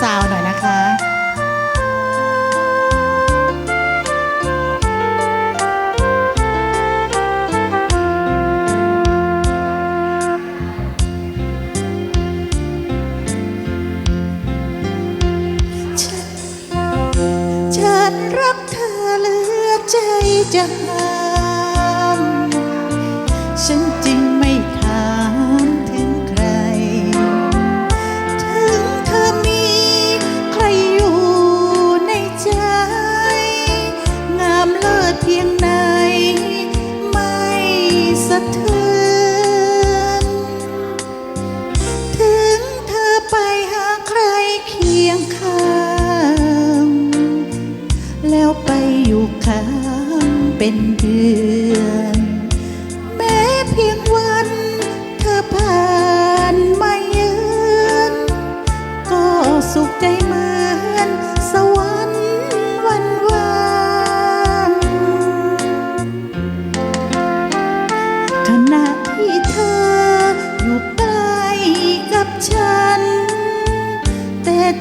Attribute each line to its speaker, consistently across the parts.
Speaker 1: ซาวหน่อยนะคะฉันรักเธอเลือใจจะหา เถึงเธอไปหาใครเคียงข้าง แล้วไปอยู่ข้างเป็นเดือน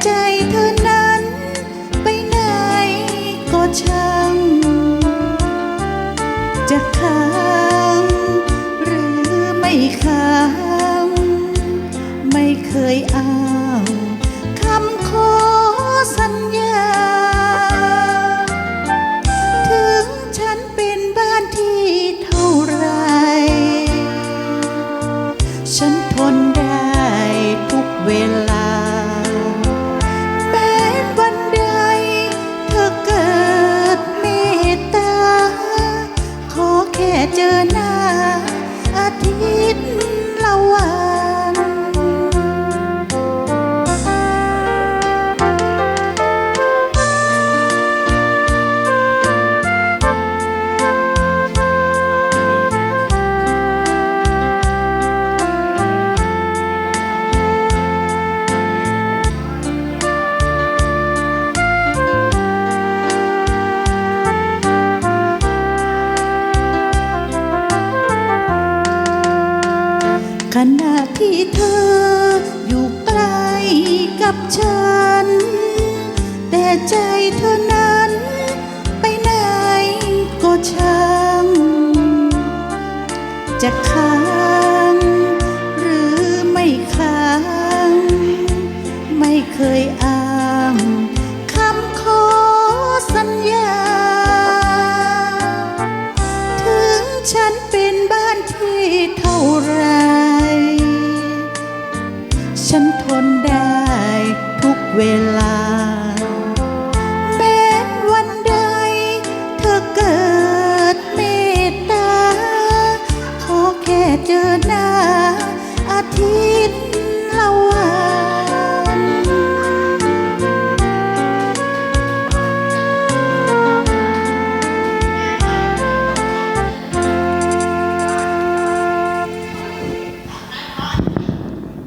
Speaker 1: ใจเธอนั้น ไปไหนก็ช้า You know. ับฉัน แต่ใจเธอนั้น ไปไหนก็ช่างจะขา เวลา แม้วันใดเธอเกิดเมตตา ขอแค่เจอหน้า